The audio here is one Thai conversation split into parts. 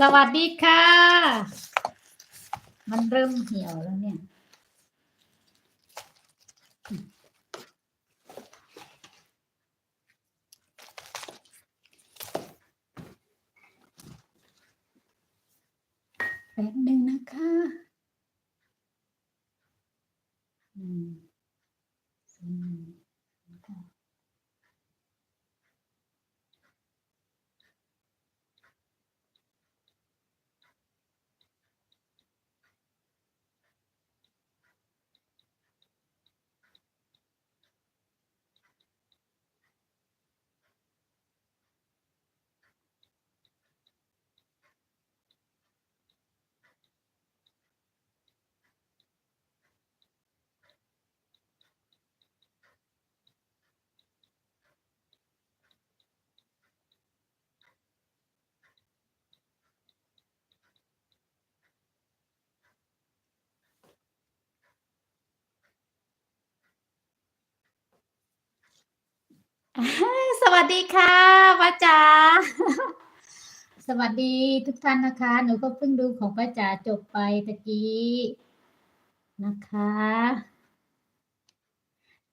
สวัสดีค่ะ มันเริ่มเหี่ยวแล้วเนี่ย แป๊บหนึ่งนะคะหนึ่งสองสามเก้า สวัสดีค่ะป้าจ๋าสวัสดีทุกท่านนะคะ หนูก็เพิ่งดูของป้าจ๋าจบไปตะกี้นะคะ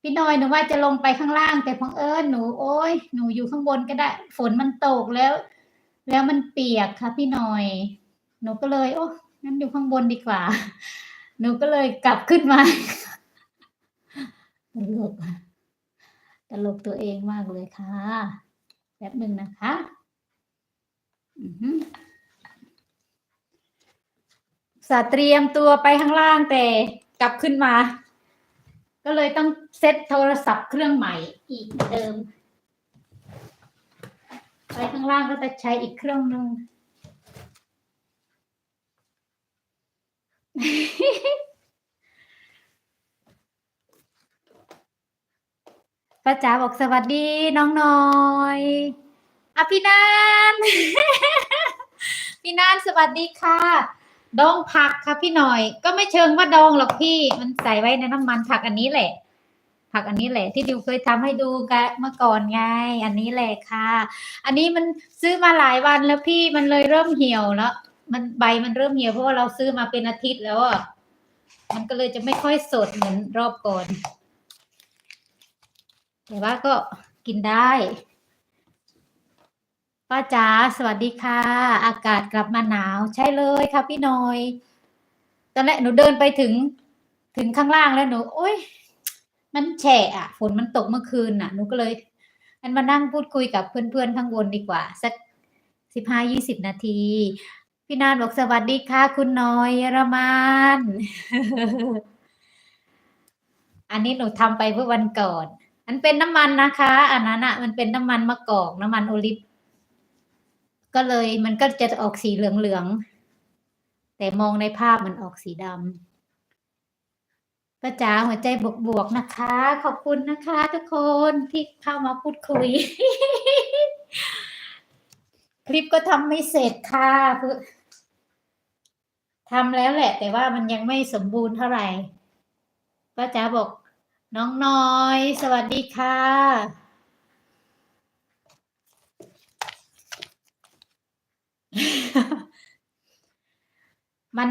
พี่น้อยหนูว่าจะลงไปข้างล่าง แต่พังเอิญหนูโอ้ยหนูอยู่ข้างบนก็ได้ ฝนมันตกแล้ว แล้วมันเปียกค่ะ พี่หน้อย หนูก็เลย โอ้งั้นอยู่ข้างบนดีกว่า หนูก็เลยกลับขึ้นมาตลกอะ ลกตัวเองมากเลยค่ะ แป๊บหนึ่งนะคะสาเตรียมตัวไปข้างล่างแต่กลับขึ้นมา ก็เลยต้องเซ็ตโทรศัพท์เครื่องใหม่อีกเหมือนเดิม ไปข้างล่างก็จะใช้อีกเครื่องหนึ่ง ป้าจ๋าบอกสวัสดีน้องน้อยอะพี่นานพี่นานสวัสดีค่ะ ดองผักค่ะพี่หน่อย ก็ไม่เชิงว่าดองหรอกพี่ มันใส่ไว้ในน้ำมันผักอันนี้แหละ ผักอันนี้แหละ ที่ดิวเคยทำให้ดูกันเมื่อก่อนไง อันนี้แหละค่ะ อันนี้มันซื้อมาหลายวันแล้วพี่มันเลยเริ่มเหี่ยวแล้ว มันใบมันเริ่มเหี่ยวเพราะว่าเราซื้อมาเป็นอาทิตย์แล้วอะ มันก็เลยจะไม่ค่อยสดเหมือนรอบก่อน แต่ว่าก็กินได้ ป้าจ๋าสวัสดีค่ะ อากาศกลับมาหนาว ใช่เลยค่ะพี่น้อย ตอนแรกหนูเดินไปถึงถึงข้างล่างแล้วหนู โอ๊ยมันแฉะอะฝนมันตกเมื่อคืนน่ะหนูก็เลยอันมานั่งพูดคุยกับเพื่อนๆข้างบนดีกว่า สักสิบห้ายี่สิบนาที พี่นานบอกสวัสดีค่ะ คุณน้อยเยอรมันอันนี้หนูทำไปเมื่อวันก่อน อันเป็นน้ำมันนะคะ อันนั้นอะ มันเป็นน้ำมันมะกอกน้ำมันโอลิฟก็เลยมันก็จะออกสีเหลืองๆแต่มองในภาพมันออกสีดำป้าจ๋าหัวใจบวกๆนะคะ ขอบคุณนะคะ ทุกคนที่เข้ามาพูดคุย คลิปก็ทำไม่เสร็จค่ะเพื่อทำแล้วแหละ แต่ว่ามันยังไม่สมบูรณ์เท่าไหร่ป้าจ๋าบอก น้องน้อย สวัสดีค่ะ มัน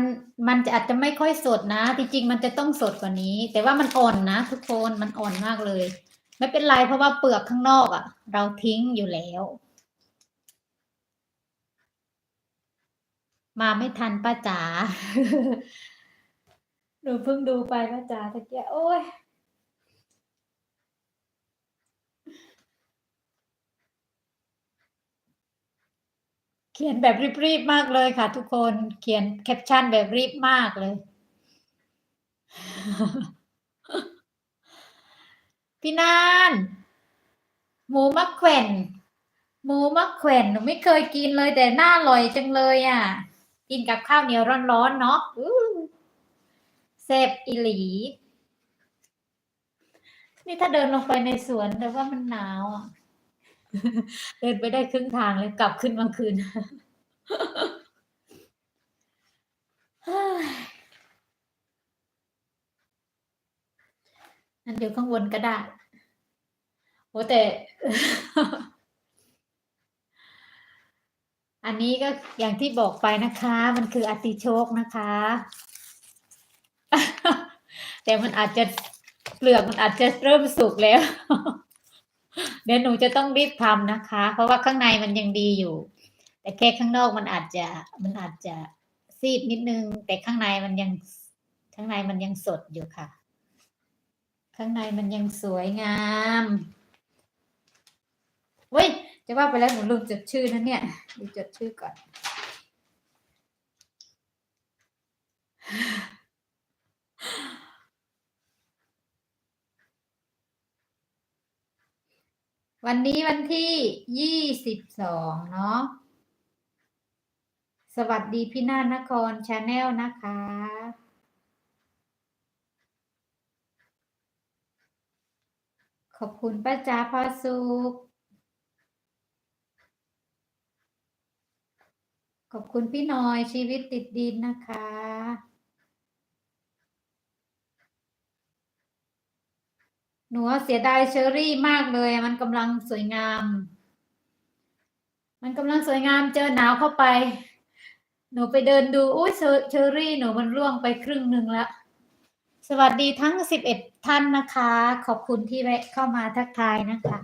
มันจะอาจจะไม่ค่อยสดนะจริงๆมันจะต้องสดกว่านี้ แต่ว่ามันอ่อนนะทุกคนมันอ่อนมากเลย ไม่เป็นไรเพราะว่าเปลือกข้างนอกอะ่ะ เราทิ้งอยู่แล้ว มาไม่ทันป้าจ๋าหนูเพิ่งดูไปป้าจ๋าตะเกียโอ้ย เขียนแบบรีบๆมากเลยค่ะ ทุกคนเขียนแคปชั่นแบบรีบมากเลย พี่นานหมูมะแขวนหมูมะแขวนหนูไม่เคยกินเลยแต่น่าอร่อยจังเลยอะ กินกับข้าวเหนียวร้อนๆเนาะอู้แซ่บอีหลี นี่ถ้าเดินลงไปในสวนแต่ว่ามันหนาวอะ เดินไปได้ครึ่งทางเลยกลับขึ้นมาคืนนั่นเดี๋ยวข้างบนก็ได้โอ้แต่ อันนี้ก็อย่างที่บอกไปนะคะ มันคืออติโชกนะคะ แต่มันอาจจะเปลือกมันอาจจะเริ่มสุกแล้ว เดี๋ยวหนูจะต้องรีบทำนะคะ เพราะว่าข้างในมันยังดีอยู่ แต่แค่ข้างนอกมันอาจจะมันอาจจะซีดนิดนึง แต่ข้างในมันยังข้างในมันยังสดอยู่ค่ะ ข้างในมันยังสวยงามเว้ยจะว่าไปแล้วหนูลืมจดชื่อนะเนี่ยดูจดชื่อก่อน วันนี้วันที่ยี่สิบสองเนาะ สวัสดีพี่นาฏนครชาแนลนะคะ ขอบคุณป้าจ๋าพาสุข ขอบคุณพี่น้อยชีวิตติดดินนะคะ หนูเสียดายเชอรี่มากเลย มันกำลังสวยงาม มันกำลังสวยงามเจอหนาวเข้าไป หนูไปเดินดูอุ้ยเชอรี่หนูมันร่วงไปครึ่งหนึ่งแล้ว สวัสดีทั้งสิบเอ็ดท่านนะคะ ขอบคุณที่แวะเข้ามาทักทายนะคะ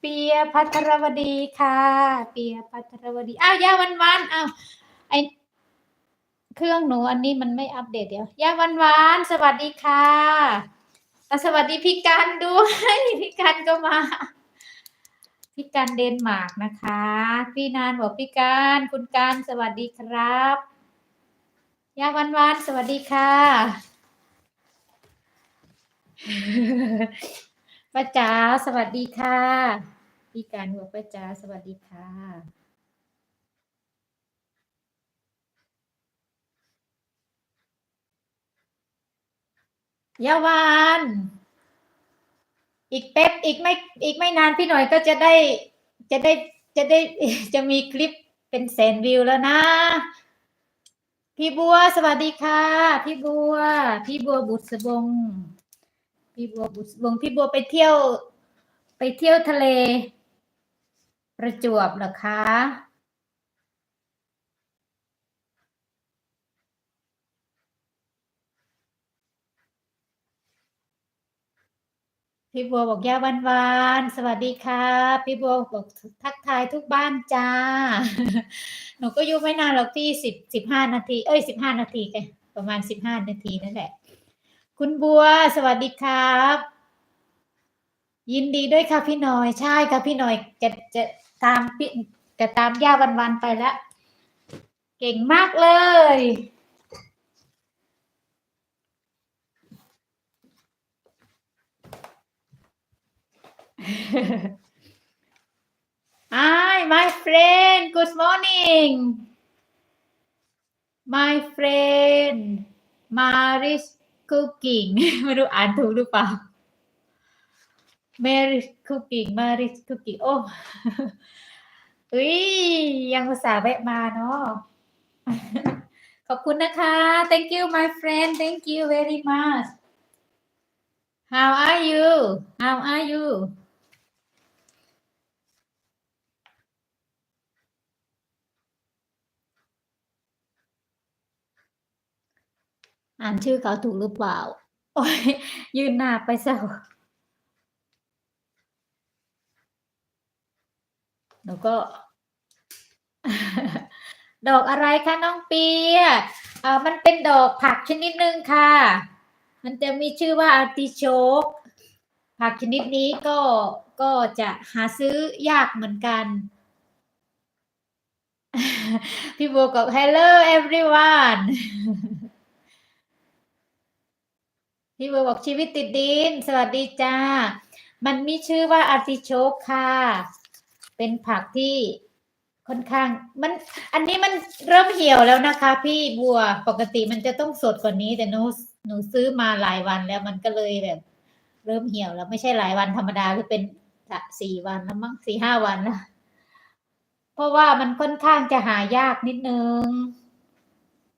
เปียพัทรวดีค่ะ เปียพัทรวดีอ้าวยาวันวันอ้าวไอเครื่องหนูอันนี้มันไม่อัปเดตเดี๋ยวยาวันวันสวัสดีค่ะ สวัสดีพี่กันด้วยพี่กันก็มา พี่กันเดนมาร์กนะคะ พี่นานบอกพี่การคุณการสวัสดีครับยาวันวันสวัสดีค่ะป้าจ๋าสวัสดีค่ะ พี่การบอกป้าจ๋าสวัสดีค่ะ ยาวันอีกแป๊บอีกไม่อีกไม่นานพี่หน่อยก็จะได้จะได้จะได้จะมีคลิปเป็นแสนวิวแล้วนะ พี่บัวสวัสดีค่ะ พี่บัว พี่บัวบุษบง พี่บัวบุษบง พี่บัวไปเที่ยว ไปเที่ยวทะเล ประจวบเหรอคะ พี่บัวบอกย่าวันวานสวัสดีค่ะ พี่บัวบอกทักทายทุกบ้านจ้า หนูก็อยู่ไม่นานหรอกพี่สิบสิบห้านาที เอ้ยสิบห้านาทีกันประมาณสิบห้านาทีนั่นแหละ คุณบัวสวัสดีครับ ยินดีด้วยค่ะพี่หน่อยใช่ค่ะพี่หน่อยจะจะตามพี่จะตามย่าวันวันไปแล้ว เก่งมากเลย Hi, my friend. Good morning. My friend. Maris cooking ไม่รู้อ่านถูกหรือเปล่า Maris cooking Maris cooking โอ้อุ้ยยังภาษาแวะมาเนาะ ขอบคุณนะคะ Thank you my friend Thank you very much How are you How are you อ่านชื่อเขาถูกหรือเปล่า โอ้ย ยืนหน้าไปซะหนูก็ ดอกอะไรคะน้องเปียอ่ามันเป็นดอกผักชนิดหนึ่งค่ะ มันจะมีชื่อว่าอาร์ติโชก ผักชนิดนี้ก็ก็จะหาซื้อยากเหมือนกันพี่โบกับ Hello everyone พี่โบบอกชีวิตติดดิน สวัสดีจ้า มันมีชื่อว่าอาร์ติโชกค่ะ เป็นผักที่ค่อนข้าง มันอันนี้มันเริ่มเหี่ยวแล้วนะคะ พี่บัวปกติมันจะต้องสดกว่านี้ แต่หนูหนูซื้อมาหลายวันแล้วมันก็เลยแบบ เริ่มเหี่ยวแล้วไม่ใช่หลายวันธรรมดาคือเป็นสี่วันแล้วมั้งสี่ห้าวันแล้วเพราะว่ามันค่อนข้างจะหายากนิดนึง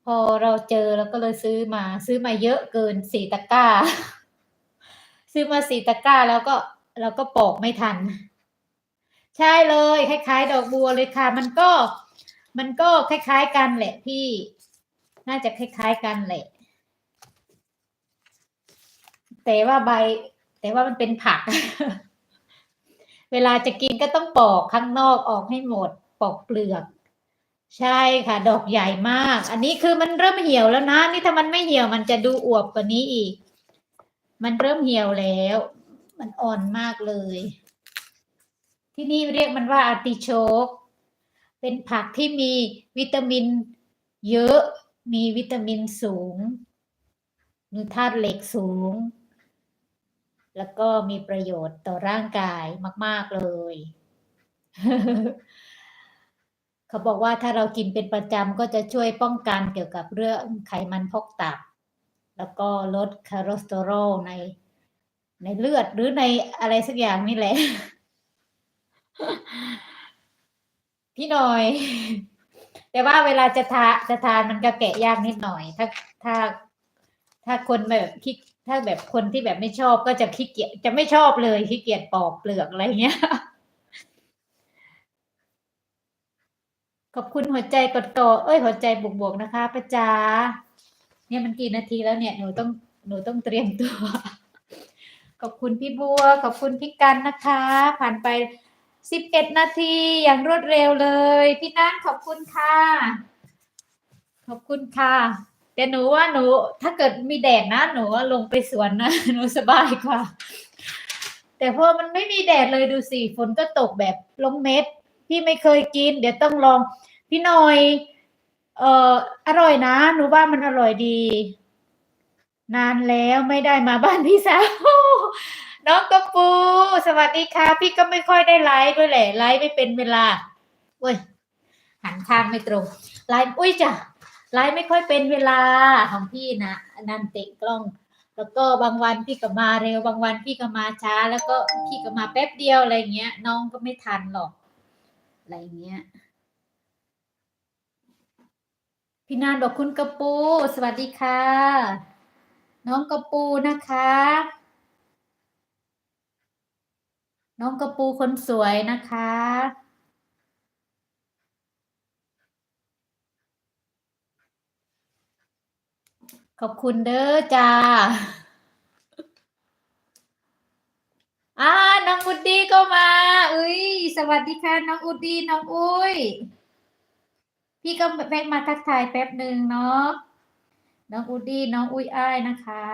พอเราเจอเราก็เลยซื้อมาซื้อมาเยอะเกินสี่ตะกร้า ซื้อมาสี่ตะกร้าแล้วก็เราก็ปอกไม่ทัน ใช่เลยคล้ายๆ ดอกบัวเลยค่ะ มันก็มันก็คล้ายๆกันแหละพี่น่าจะคล้ายๆกันแหละ แต่ว่าใบ แต่ว่ามันเป็นผัก เวลาจะกินก็ต้องปอกข้างนอกออกให้หมด ปอกเปลือก ใช่ค่ะ ดอกใหญ่มาก อันนี้คือมันเริ่มเหี่ยวแล้วนะ นี่ถ้ามันไม่เหี่ยวมันจะดูอวบกว่านี้อีก มันเริ่มเหี่ยวแล้ว มันอ่อนมากเลย ที่นี่เรียกมันว่าอาร์ติโชก เป็นผักที่มีวิตามิน เยอะ มีวิตามินสูง มีธาตุเหล็กสูง แล้วก็มีประโยชน์ต่อร่างกายมาก ๆเลย เขาบอกว่าถ้าเรากินเป็นประจำก็จะช่วยป้องกันเกี่ยวกับเรื่องไขมันพอกตับ แล้วก็ลดคอเลสเตอรอลในในเลือดหรือในอะไรสักอย่างนี่แหละ พี่หน่อย แต่ว่าเวลาจะทาจะทานมันก็แกะยากนิดหน่อย ถ้าถ้า ถ้าคนแบบขี้ถ้าแบบคนที่แบบไม่ชอบก็จะขี้เกียจจะไม่ชอบเลยขี้เกียจปอกเปลือกอะไรเงี้ย ขอบคุณหัวใจกดต่อเอ้ยหัวใจบวกๆนะคะประจาเนี่ยมันกี่นาทีแล้วเนี่ยหนูต้องหนูต้องเตรียมตัว ขอบคุณพี่บัว ขอบคุณพี่กันนะคะ ผ่านไปสิบเอ็ดนาทีอย่างรวดเร็วเลย พี่นัทขอบคุณค่ะ ขอบคุณค่ะแต่หนูว่าหนู ถ้าเกิดมีแดดนะ หนูว่าลงไปสวนนะหนูสบายกว่า แต่พอมันไม่มีแดดเลยดูสิฝนก็ตกแบบลงเม็ด พี่ไม่เคยกิน เดี๋ยวต้องลอง พี่หน่อย เอ่ออร่อยนะ หนูว่ามันอร่อยดี นานแล้วไม่ได้มาบ้านพี่สาว น้องกระปู สวัสดีค่ะ พี่ก็ไม่ค่อยได้ไลฟ์ด้วยแหละ ไลฟ์ไม่เป็นเวลาโอ้ยหันข้างไม่ตรง ไลฟ์อุ้ยจ้ะไลฟ์ไม่ค่อยเป็นเวลาของพี่นะนันเตะกล้อง แล้วก็บางวันพี่ก็มาเร็ว บางวันพี่ก็มาช้า แล้วก็พี่ก็มาแป๊บเดียวอะไรเงี้ย น้องก็ไม่ทันหรอก อะไรเงี้ย พี่นานบอกคุณกระปู สวัสดีค่ะ น้องกระปูนะคะ น้องกระปูคนสวยนะคะขอบคุณเด้อจ้า อ่าน้องอุดดี้ก็มาอุ้ยสวัสดีค่ะน้องอุดดี้น้องอุ้ย พี่ก็แวะมาทักทายแป๊บหนึ่งเนาะน้องอุดดี้น้องอุ้ยอ้ายนะคะ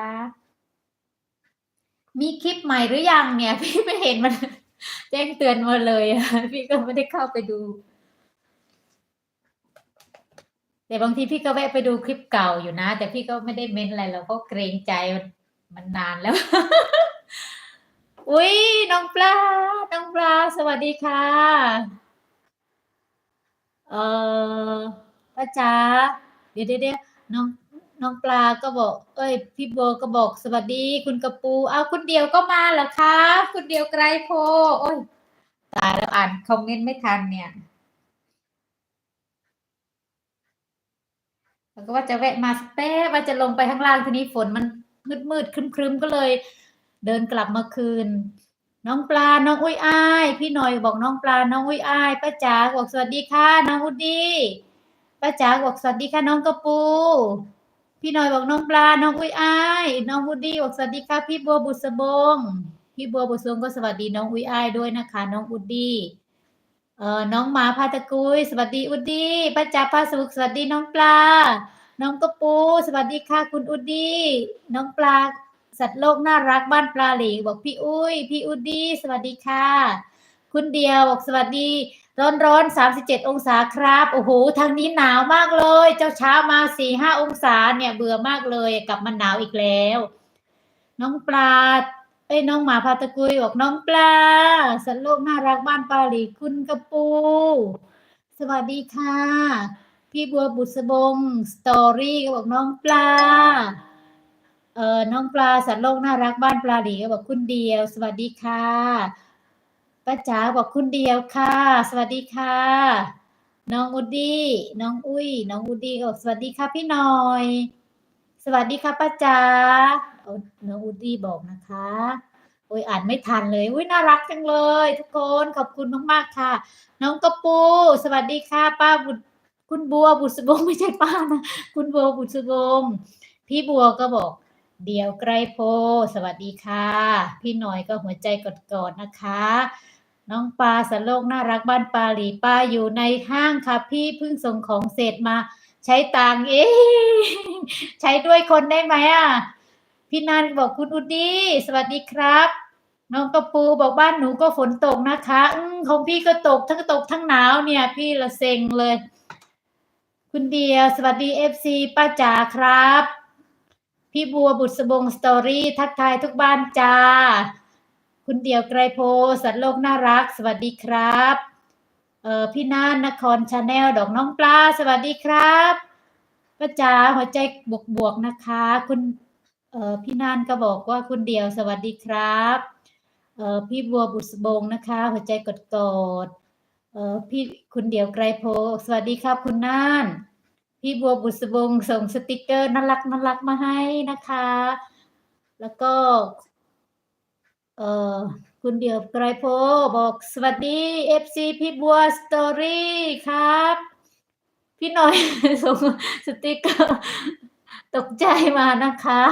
มีคลิปใหม่หรือยังเนี่ย พี่ไม่เห็นมัน แจ้งเตือนมาเลยพี่ก็ไม่ได้เข้าไปดูแต่บางทีพี่ก็แวะไปดูคลิปเก่าอยู่นะ แต่พี่ก็ไม่ได้เม้นอะไรเราก็เกรงใจมันนานแล้ว อุ้ยน้องปลา น้องปลา สวัสดีค่ะ เออป้าจ๋าเดี๋ยวเดี๋ยวเดี๋ยวน้องน้องปลาก็บอก เอ้ย พี่โบก็บอกสวัสดีคุณกระปู เอาคุณเดียวก็มาเหรอคะ คุณเดียวไกรโพ โอ้ยตายแล้วอ่านคอมเมนต์ไม่ทันเนี่ยแล้วก็ว่าจะแวะมาสแป๊บว่าจะลงไปข้างล่างทีนี้ฝนมันมืดมืดครึมครึมๆก็เลย เดินกลับมาคืน น้องปลา น้องอุ้ยอ้าย พี่หน่อยบอกน้องปลา น้องอุ้ยอ้าย ป้าจ๋าบอกสวัสดีค่ะ น้องอุดดี้ป้าจ๋าบอกสวัสดีค่ะน้องกระปู พี่หน่อยบอกน้องปลา น้องอุ้ยอ้าย น้องอุดดี้บอกสวัสดีค่ะพี่บัวบุษบง พี่บัวบุษบงก็สวัสดีน้องอุ้ยอ้ายด้วยนะคะ น้องอุดดี้เอ่อน้องหมาพาตะกุย สวัสดีอุดดี้ป้าจ๋าพาสุขสวัสดีน้องปลา น้องกระปู สวัสดีค่ะคุณอุดดี้น้องปลา สัตว์โลกน่ารักบ้านปลาหลีบอกพี่อุ้ย พี่อุดดี้สวัสดีค่ะ คุณเดียวบอกสวัสดี ร้อนร้อนสามสิบเจ็ดองศาครับ โอ้โหทางนี้หนาวมากเลย เจ้าเช้ามาสี่ห้าองศาเนี่ยเบื่อมากเลยกลับมาหนาวอีกแล้ว น้องปลาเอ้ยน้องหมาพาตะกุยบอกน้องปลา สัตว์โลกน่ารักบ้านปลาหลีคุณกระปู สวัสดีค่ะ พี่บัวบุษบง สตอรี่ก็บอกน้องปลา เออน้องปลาสัตว์โลกน่ารักบ้านปลาหลีก็บอกคุณเดียว สวัสดีค่ะป้าจ๋าบอกคุณเดียวค่ะ สวัสดีค่ะ น้องอุดดี้น้องอุ้ย น้องอุดดี้ก็บอกสวัสดีค่ะพี่หน่อย สวัสดีค่ะป้าจ๋าน้องอุดดี้บอกนะคะโอ้ยอ่านไม่ทันเลยอุ้ยน่ารักจังเลย ทุกคนขอบคุณมากๆค่ะ น้องกระปู สวัสดีค่ะ ป้าบุญคุณบัวบุษบงไม่ใช่ป้านะคุณบัวบุษบงพี่บัวก็บอก เดี๋ยวไกรโพ สวัสดีค่ะ พี่หน่อยก็หัวใจกอดๆนะคะ น้องปลาสโลกน่ารักบ้านปลาหลีป้าอยู่ในห้างค่ะ พี่เพิ่งส่งของเสร็จมา ใช้ตังเอ๊ใช้ด้วยคนได้ไหมอะพี่นันบอกคุณอุดดีสวัสดีครับ น้องกระปูบอกบ้านหนูก็ฝนตกนะคะ อืของพี่ก็ตกทั้งตกทั้งหนาวเนี่ย พี่ละเซ็งเลย คุณเดียว สวัสดีเอฟซีป้าจ๋าครับ พี่บัวบุษบงสตอรี่ทักทายทุกบ้านจ้า คุณเดียวไกรโพสัตว์โลกน่ารัก สวัสดีครับเออพี่น่านนครชาแนลดอกน้องปลาสวัสดีครับป้าจ๋าหัวใจบวกบวกๆนะคะ คุณเออพี่น่านก็บอกว่าคุณเดียวสวัสดีครับเออพี่บัวบุษบงนะคะ หัวใจกดกดๆเออพี่คุณเดียวไกรโพสวัสดีครับ คุณน่าน พี่บัวบุษบงส่งสติกเกอร์น่ารักน่ารักมาให้นะคะ แล้วก็ เออคุณเดียวไกรโพบอกสวัสดีเอฟซีพี่บัวสตอรี่ครับ พี่หน่อยส่งสติกเกอร์ตกใจมานะคะ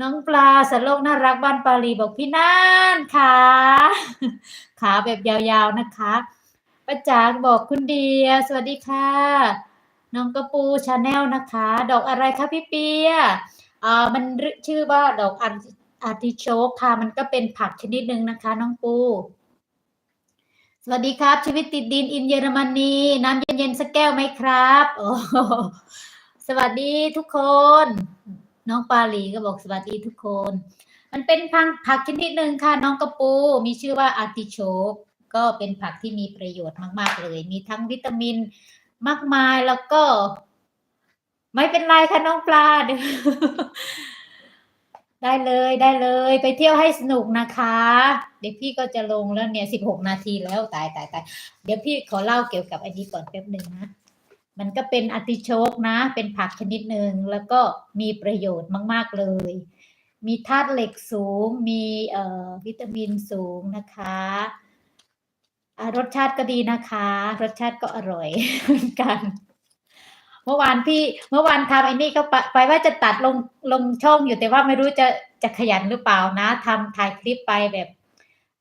น้องปลาสโลกน่ารักบ้านปาลีบอกพี่น่านขาขาแบบยาวๆนะคะป้าจ๋าบอกคุณเดีย สวัสดีค่ะ น้องกระปูชาแนลนะคะ ดอกอะไรคะพี่เปียอ่ามันชื่อว่าดอกอาร์อาร์ติโชกค่ะ มันก็เป็นผักชนิดหนึ่งนะคะ น้องปู สวัสดีครับ ชีวิตติดดินอินเยอรมนีน้ำเย็นๆสักแก้วไหมครับโอ้สวัสดีทุกคน น้องปาลีก็บอกสวัสดีทุกคน มันเป็นพังผักชนิดหนึ่งค่ะ น้องกระปู มีชื่อว่าอาร์ติโชกก็เป็นผักที่มีประโยชน์มาก ๆ เลย มีทั้งวิตามิน มากมายแล้วก็ ไม่เป็นไรค่ะน้องปลาเดี๋ยได้เลยได้เลย ไปเที่ยวให้สนุกนะคะ เดี๋ยวพี่ก็จะลงแล้วเนี่ยสิบหกนาทีแล้วตายตายตายเดี๋ยวพี่ขอเล่าเกี่ยวกับอันนี้ก่อนแป๊บหนึ่งนะมันก็เป็นอติโชกนะ เป็นผักชนิดหนึ่งแล้วก็มีประโยชน์มาก ๆ เลย มีธาตุเหล็กสูง มีเอ่อวิตามินสูงนะคะ รสชาติก็ดีนะคะ รสชาติก็อร่อยเหมือนกัน เมื่อวานพี่เมื่อวานทำไอ้นี่ก็ไปไปว่าจะตัดลงลงช่องอยู่แต่ว่าไม่รู้จะจะขยันหรือเปล่านะทำถ่ายคลิปไปแบบ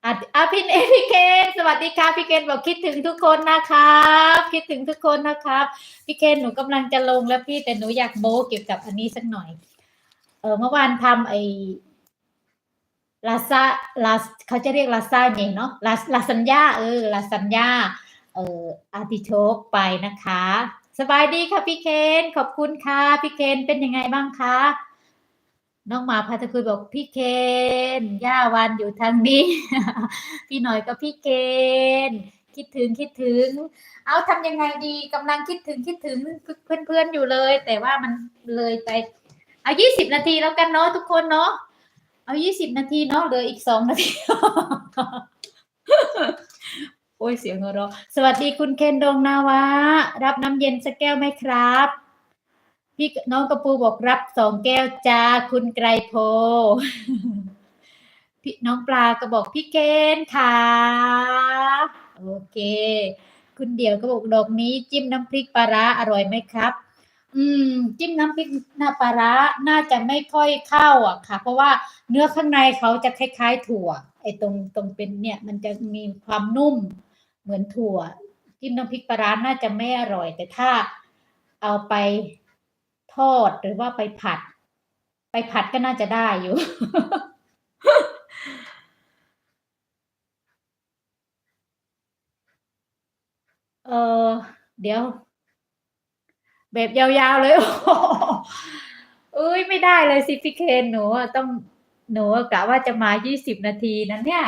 อะอะพี่เอพี่เคนสวัสดีค่ะพี่เคนบอกคิดถึงทุกคนนะครับ คิดถึงทุกคนนะครับพี่เคนหนูกำลังจะลงแล้วพี่แต่หนูอยากโม้เกี่ยวกับอันนี้สักหน่อย เออเมื่อวานทำไอ ลาซาลาเขาจะเรียกลาซาเนี่ยเนาะลาลาสัญญาเออลาสัญญาเอ่ออาร์ติโชกไปนะคะ สบายดีค่ะพี่เคนขอบคุณค่ะพี่เคนเป็นยังไงบ้างคะน้องหมาพาตะคุยบอกพี่เคนย่าวันอยู่ทางนี้ พี่หน่อยกับพี่เคนคิดถึงคิดถึง เอาทำยังไงดีกำลังคิดถึงคิดถึงเพื่อนๆอยู่เลย แต่ว่ามันเลยไปเอายี่สิบนาทีแล้วกันเนาะทุกคนเนาะ เอายี่สิบนาทีเนาะเหลืออีกสองนาที โอ้ยเสียงหัวเราะสวัสดีคุณเคนดงนาวะ รับน้ำเย็นสักแก้วไหมครับ พี่น้องกระปูบอกรับสองแก้วจ้าคุณไกรโพพี่น้องปลาก็บอกพี่เคนค่ะ โอเค คุณเดี่ยวก็บอกดอกนี้จิ้มน้ำพริกปลาร้าอร่อยไหมครับ อืม จิ้มน้ำพริกหน้าปลาร้าน่าจะไม่ค่อยเข้าอะค่ะ เพราะว่าเนื้อข้างในเขาจะคล้ายๆ ถั่ว ไอ้ตรงตรงเป็นเนี่ย มันจะมีความนุ่มเหมือนถั่ว จิ้มน้ำพริกปลาร้าน่าจะไม่อร่อย แต่ถ้าเอาไปทอดหรือว่าไปผัด ไปผัดก็น่าจะได้อยู่ เออเดี๋ยว แบบยาวๆเลยโอ้โหเอ้ยไม่ได้เลยสิพี่เคนหนูต้องหนูกะว่าจะมายี่สิบนาทีนั้นเนี่ย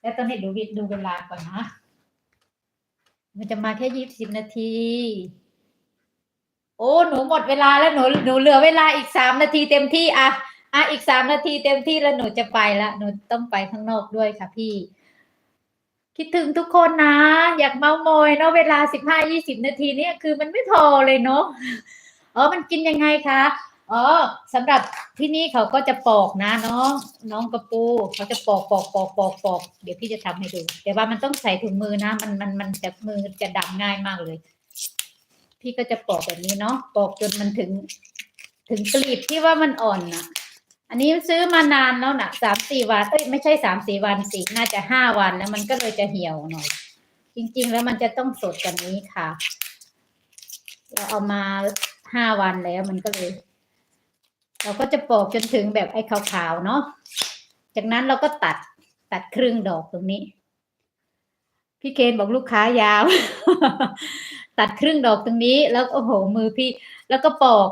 แล้วตอนนี้ดูวิดูเวลาก่อนนะ มันจะมาแค่ยี่สิบนาที โอ้ หนูหมดเวลาแล้วหนูหนูเหลือเวลาอีกสามนาทีเต็มที่อะอะอีกสามนาทีเต็มที่แล้วหนูจะไปละ หนูต้องไปข้างนอกด้วยค่ะพี่ คิดถึงทุกคนนะ อยากเมาโมยเนาะเวลาสิบห้ายี่สิบนาทีเนี่ยคือมันไม่พอเลยเนาะเออมันกินยังไงคะอ๋อสำหรับที่นี่เขาก็จะปอกนะน้อง น้องกระปูเขาจะปอกปอกปอกปอกปอกเดี๋ยวพี่จะทำให้ดูแต่ว่ามันต้องใส่ถุงมือนะ มันมันมันจะมือจะดำง่ายมากเลย พี่ก็จะปอกแบบนี้เนาะปอกจนมันถึง ถึงกลีบที่ว่ามันอ่อนน่ะ อันนี้ซื้อมานานแล้วน่ะสามสี่วันเอ้ยไม่ใช่สามสี่วันสิน่าจะห้าวันแล้วมันก็เลยจะเหี่ยวหน่อย จริง ๆ แล้วมันจะต้องสดกว่านี้ค่ะ เราเอามาห้าวันแล้วมันก็เลย เราก็จะปอกจนถึงแบบไอ้ขาวๆเนาะจากนั้นเราก็ตัดตัดครึ่งดอกตรงนี้ พี่เคนบอกลูกค้ายาว ตัดครึ่งดอกตรงนี้ แล้วโอ้โหมือพี่ แล้วก็ปอก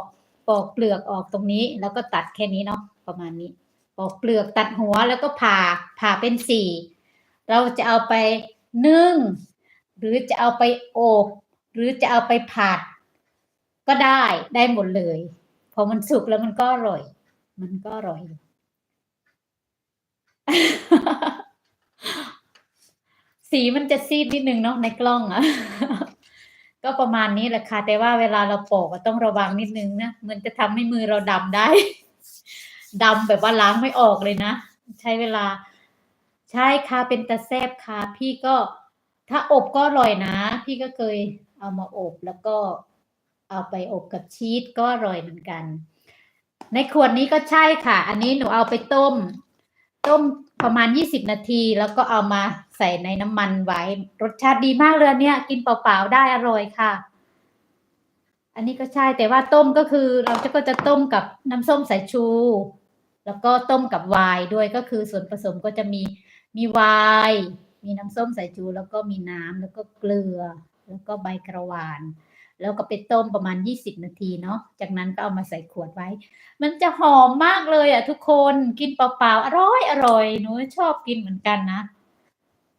ปอกเปลือกออกตรงนี้ แล้วก็ตัดแค่นี้เนาะประมาณนี้ ปอกเปลือกตัดหัวแล้วก็ผ่าผ่าเป็นสี่เราจะเอาไปนึ่ง หรือจะเอาไปอบหรือจะเอาไปผัด ก็ได้ได้หมดเลยพอมันสุกแล้วมันก็อร่อย มันก็อร่อยสีมันจะซีดนิดนึงเนาะในกล้องอะ ก็ประมาณนี้แหละค่ะ แต่ว่าเวลาเราปอกต้องระวังนิดนึงนะมันจะทำให้มือเราดำได้ดำแบบว่าล้างไม่ออกเลยนะ ใช้เวลา ใช่ค่ะเป็นตะแซบค่ะ พี่ก็ถ้าอบก็อร่อยนะ พี่ก็เคยเอามาอบแล้วก็เอาไปอบกับชีสก็อร่อยเหมือนกัน ในขวดนี้ก็ใช่ค่ะ อันนี้หนูเอาไปต้ม ต้มประมาณยี่สิบนาที แล้วก็เอามา ใส่ในน้ำมันไว้ รสชาติดีมากเลยอันเนี่ย กินเปล่าๆได้อร่อยค่ะ อันนี้ก็ใช่แต่ว่าต้มก็คือเราจะก็จะต้มกับน้ำส้มสายชู แล้วก็ต้มกับไวน์ด้วยก็คือส่วนผสมก็จะมีมีไวน์มีน้ำส้มสายชูแล้วก็มีน้ำแล้วก็เกลือ แล้วก็ใบกระวาน แล้วก็ไปต้มประมาณ 20 นาทีเนาะจากนั้นก็เอามาใส่ขวดไว้ มันจะหอมมากเลยอะทุกคนกินเปล่าๆอร่อยอร่อยหนูชอบกินเหมือนกันนะ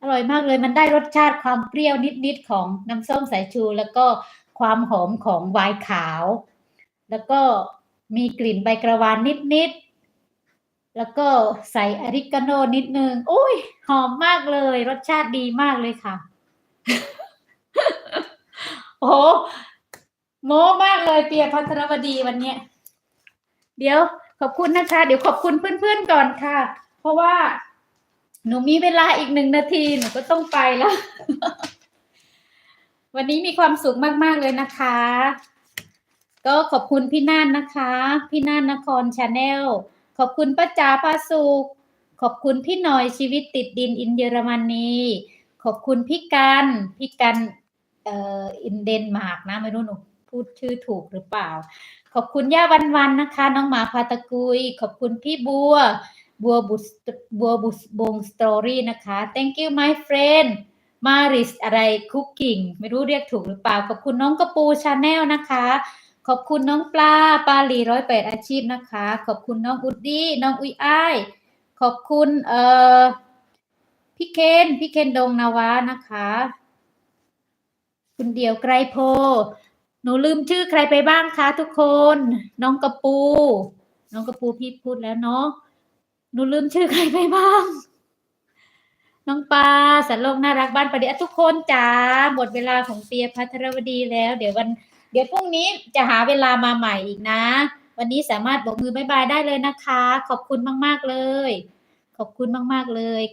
อร่อยมากเลยมันได้รสชาติความเปรี้ยวนิดๆของน้ำส้มสายชู แล้วก็ความหอมของไวน์ขาว แล้วก็มีกลิ่นใบกระวานนิดๆแล้วก็ใส่อริกาโนนิดนึงโอ้ยหอมมากเลย รสชาติดีมากเลยค่ะ โอ้โหโม้มากเลยเปียพัทรวดีวันเนี้ยเดี๋ยวขอบคุณนะคะ เดี๋ยวขอบคุณเพื่อนๆก่อนค่ะ เพราะว่า หนูมีเวลาอีกหนึ่งนาทีหนูก็ต้องไปแล้ว วันนี้มีความสุขมาก ๆ เลยนะคะ ก็ขอบคุณพี่น่านนะคะ พี่น่านนครชาแนลขอบคุณป้าจ๋าพาสุขขอบคุณพี่หน่อยชีวิตติดดินอินเยอรมนีขอบคุณพี่กันพี่กันเอ่ออินเดนมาร์กนะไม่รู้หนูพูดชื่อถูกหรือเปล่า ขอบคุณย่าวันวันนะคะ น้องหมาพาตะกุย ขอบคุณพี่บัว บัวบุสบัวบุสบงสตอรี่นะคะ thank you my friend มาริสอะไรคุกกิ้งไม่รู้เรียกถูกหรือเปล่า ขอบคุณน้องกระปูชาแนลนะคะ ขอบคุณน้องปลาปาลีร้อยแปดอาชีพนะคะ ขอบคุณน้องอุดดี้น้องอุยอ้าย ขอบคุณเอ่อพี่เคนพี่เคนดงนาวานะคะ คุณเดียวไกรโพ หนูลืมชื่อใครไปบ้างคะทุกคน น้องกระปู น้องกระปูพี่พูดแล้วเนาะ หนูลืมชื่อใครไปบ้าง น้องปลาสันโลกน่ารักบ้านประเดี๋ยวทุกคนจ๋าหมดเวลาของเปียพัทรวดีแล้ว เดี๋ยววัน เดี๋ยวพรุ่งนี้จะหาเวลามาใหม่อีกนะ วันนี้สามารถบอกมือบายบายได้เลยนะคะ ขอบคุณมาก ๆ เลย ขอบคุณมาก ๆ เลย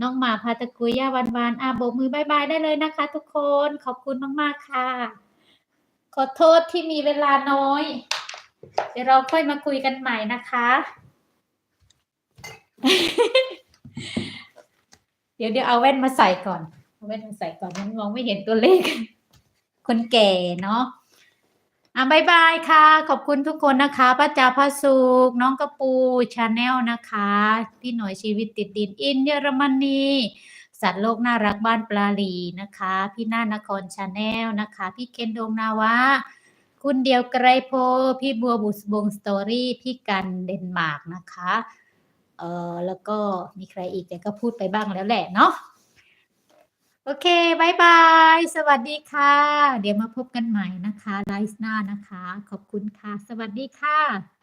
น้องหมาพาตะกุยย่าวันวานอาโบกมือบายบายได้เลยนะคะ ทุกคนขอบคุณมาก ๆ ค่ะ ขอโทษที่มีเวลาน้อย เดี๋ยวเราค่อยมาคุยกันใหม่นะคะ เดี๋ยวเดี๋ยวเอาแว่นมาใส่ก่อนเอาแว่นมาใส่ก่อนมันมองไม่เห็นตัวเลข คนแก่เนาะอะบายบายค่ะ ขอบคุณทุกคนนะคะป้าจ๋าพาสุกน้องกระปูชาแนลนะคะ พี่หน่วยชีวิตติดดินอินเยอรมนีสัตว์โลกน่ารักบ้านปลาลีนะคะ พี่น่านครชาแนลนะคะ พี่เคนโดงนาวะคุณเดียวไกรโพ พี่บัวบุษบงสตอรี่ พี่กันเดนมาร์กนะคะ เออแล้วก็มีใครอีกแต่ก็พูดไปบ้างแล้วแหละเนาะโอเคบายบาย สวัสดีค่ะ เดี๋ยวมาพบกันใหม่นะคะ ไลฟ์หน้านะคะ ขอบคุณค่ะ สวัสดีค่ะ